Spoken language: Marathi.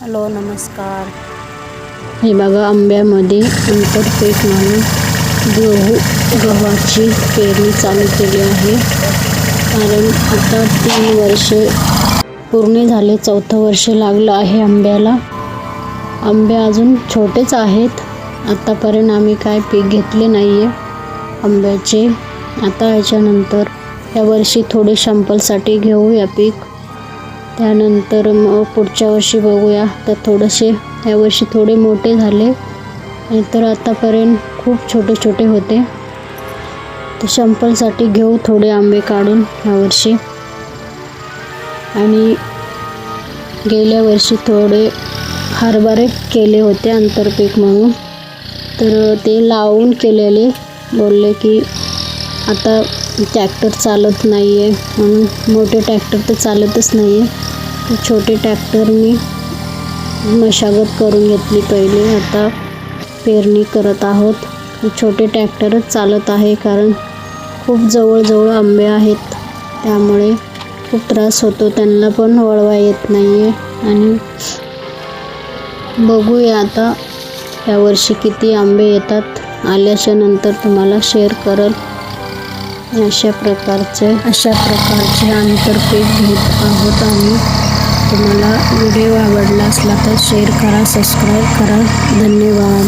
हॅलो नमस्कार. हे बघा आंब्यामध्ये आंतरपीक म्हणून गहू गव्हाची पेरणी चालू केली आहे. कारण आता तीन वर्षे पूर्ण झाले चौथं वर्ष लागलं आहे आंब्याला. आंबे अजून छोटेच आहेत. आत्तापर्यंत आम्ही काय पीक घेतले नाही आहे आंब्याचे. आता याच्यानंतर यावर्षी थोडे शंपलसाठी घेऊ या पीक. त्यानंतर मग पुढच्या वर्षी बघूया. तर थोडेसे यावर्षी थोडे मोठे झाले. नाहीतर आतापर्यंत खूप छोटे छोटे होते. तर शंपलसाठी घेऊ थोडे आंबे काढून यावर्षी आणि गेल्या वर्षी थोडे हरभरे केले होते आंतरपीक म्हणून. तर ते लावून केलेले. बोलले की आता ट्रॅक्टर चालत नाही आहे म्हणून मोठे ट्रॅक्टर तर चालतच नाही आहे छोटे ट्रॅक्टर मी मशागत करून घेतली पहिले. आता पेरणी करत आहोत. छोटे ट्रॅक्टरच चालत आहे कारण खूप जवळजवळ आंबे आहेत. त्यामुळे खूप त्रास होतो. त्यांना पण वळवा येत नाही आहे आणि बघूया आता यावर्षी किती आंबे येतात. आल्याच्यानंतर तुम्हाला शेअर करल. अशा प्रकारचे अशा प्रकारचे आंतरपीक घेत आहोत आम्ही. तुम्हाला व्हिडिओ आवडला असला तर शेअर करा सबस्क्राईब करा. धन्यवाद.